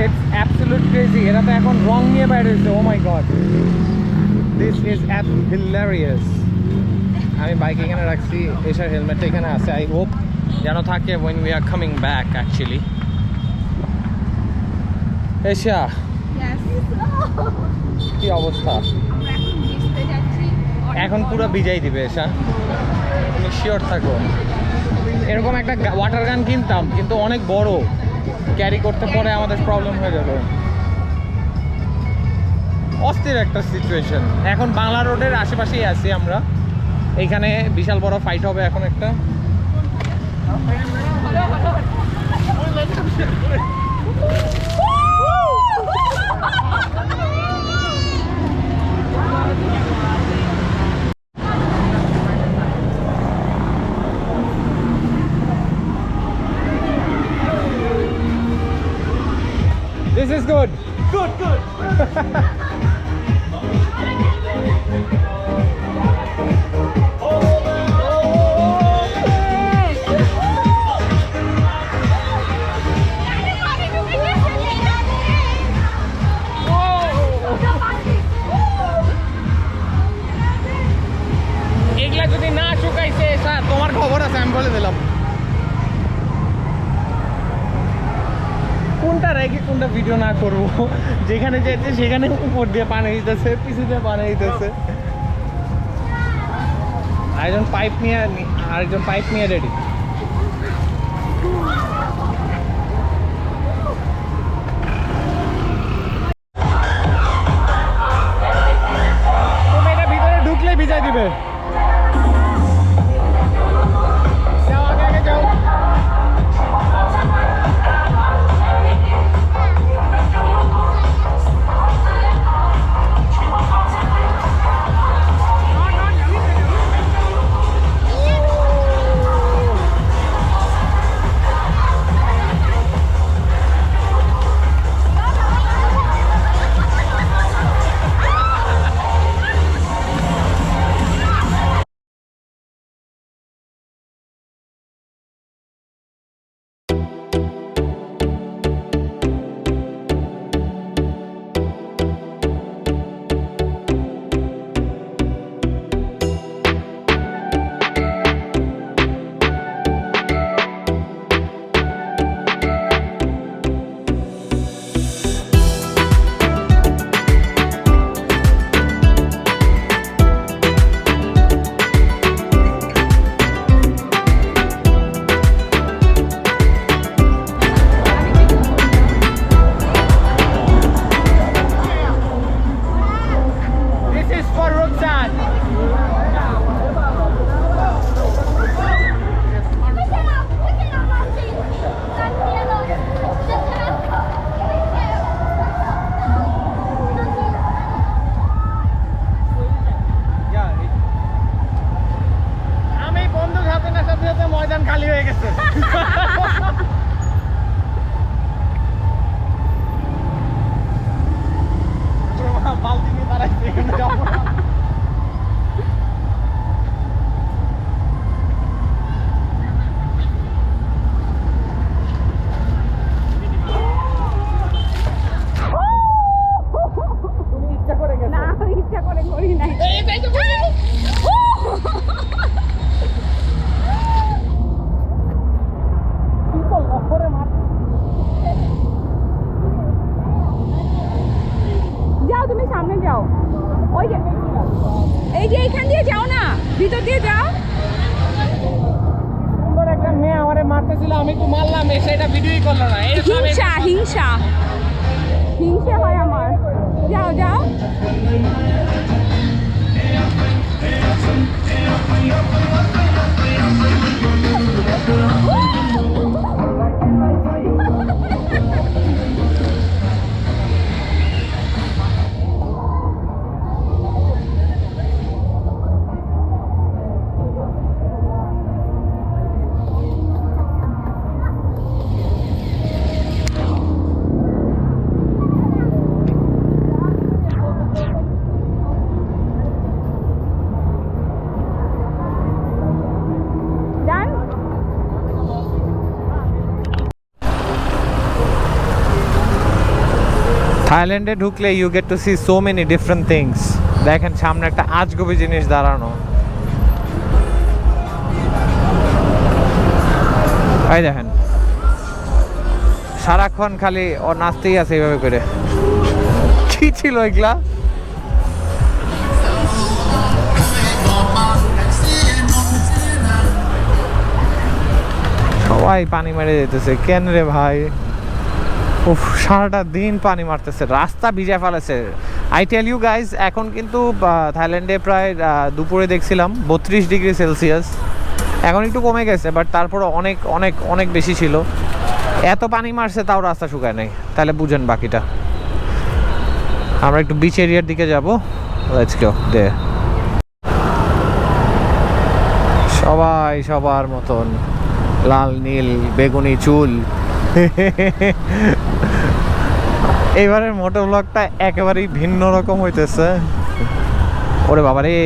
It's absolute crazy এরা তো এখন রং নিয়ে বাইরে হয়েছে। ও my god this is app hilarious আমি বাইক এখানে রাখছি। এসার হেলমেটটা এখানে আছে। আই হোপ যেন থাকে when we are coming back actually Asia. কি অবস্থা? এখন পুরো ভিজাই দিবে এসা তুমি শিওর থাকো। এরকম একটা ওয়াটার গান কিনতাম কিন্তু অনেক বড়। ক্যারি করতে পরে আমাদের প্রবলেম হয়ে যাবে। অস্থির একটা সিচুয়েশন এখন বাংলা রোডের আশেপাশেই আছি আমরা। এইখানে বিশাল বড় ফাইট হবে এখন একটা। Is good. Good, good. এগুলা যদি না শুকাইছে তোমার খবর আছে আমি বলে দিলাম কোনটা রেখে কোনটা ভিডিও না করব? যেখানে যাইতে সেখানে উপর দিয়ে পানি দিতেছে, পিছু দিয়ে পানি দিতেছে। আরেকজন পাইপ নিয়ে আরেকজন পাইপ নিয়ে রেডি Roxanne. এসে এটা ভিডিওই করল না হিংসা হিংসা। হিংসা হয় আমার। যাও যাও। ডান থাইল্যান্ডে ঢুকলে you get to see so many different things দেখেন, সামনে একটা আজগবি জিনিস দাঁড়ানো। এই দেখেন। সারাক্ষণ খালি ও নাচতেই আছে এইভাবে করে। কি ছিল এগুলা? সবাই পানি মেরে যেতেছে। কেন রে ভাই? উফ, সারাটা দিন পানি মারতেছে, রাস্তা ভিজে ফেলেছে। আই টেল ইউ গাইজ এখন কিন্তু থাইল্যান্ডে প্রায় দুপুরে দেখছিলাম বত্রিশ ডিগ্রি সেলসিয়াস। এখন একটু কমে গেছে বাট তারপরে অনেক অনেক অনেক বেশি ছিল। এত পানি মারছে, তাও রাস্তা শুকায় নাই। তাহলে বুঝেন বাকিটা। আমরা একটু বিচ এরিয়ার দিকে যাব। লেটস দে সবাই সবার মতন, লাল, নীল, বেগুনি, চুল। এইবারের মোটো ব্লগটা একেবারেই ভিন্ন রকম হইতেছে। ওরে বাবা রে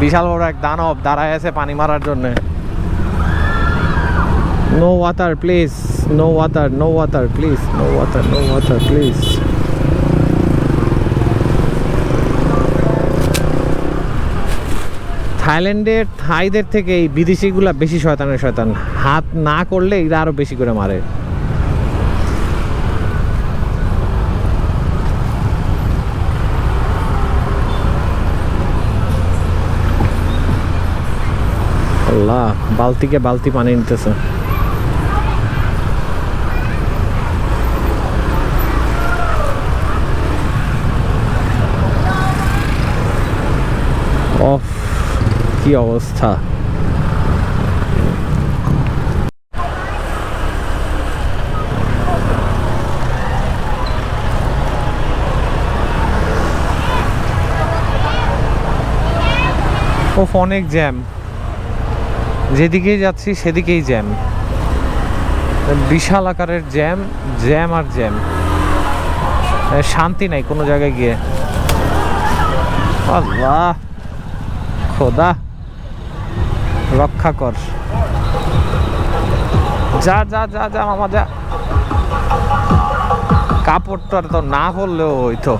বিশাল বড় এক দানব দাঁড়ায় আছে পানি মারার জন্য। No water please no water no water please no water no water please থাইল্যান্ডের থাইদের থেকে এই বিদেশিগুলা বেশি শয়তানের শয়তান। হাত না করলে এরা আরও বেশি করে মারে। আল্লাহ বালতিকে বালতি পানি নিতেছে। অফ কি অবস্থা? অনেক জ্যাম। যেদিকেই যাচ্ছি, সেদিকেই জ্যাম বিশাল আকারের জ্যাম জ্যাম আর জ্যাম শান্তি নাই কোনো জায়গায় গিয়ে। আল্লাহ, খোদা। রক্ষা কর। যা যা যা যা, মামা, যা। কাপড়টা তো না পরলেও হইতো।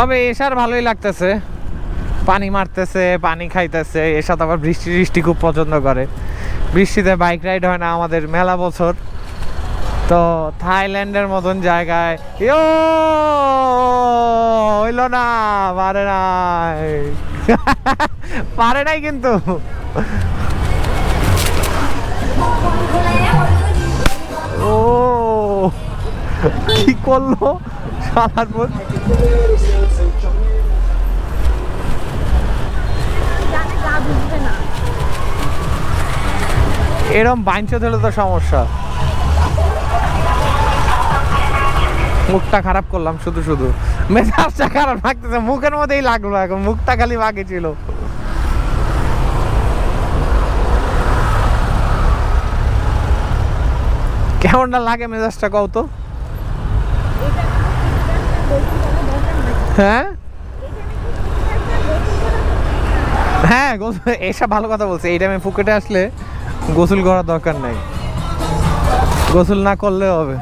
তবে এসার ভালোই লাগতেছে। পানি মারতেছে, পানি খাইতেছে এসা তো আবার বৃষ্টি বৃষ্টি খুব পছন্দ করে। বৃষ্টিতে বাইক রাইড হয় না আমাদের মেলা বছর। তো থাইল্যান্ডের মতন জায়গায় ইয়ো! হইল না, পারে নাই। পারে নাই কিন্তু। ও, কি করল? এরম বাইঞ্চ হলে তো সমস্যা। মুখটা খারাপ করলাম শুধু শুধু। মেজাজটা খারাপ লাগতেছে, মুখের মধ্যেই লাগল এখন, মুখটা খালি বাকি ছিল। কেমনটা লাগে মেজাজটা কও তো? হ্যাঁ? হ্যাঁ গোসল এসব ভালো কথা বলছে। এই টাইমে ফুকেটে আসলে গোসল করার দরকার নাই। গোসল না করলে হবে।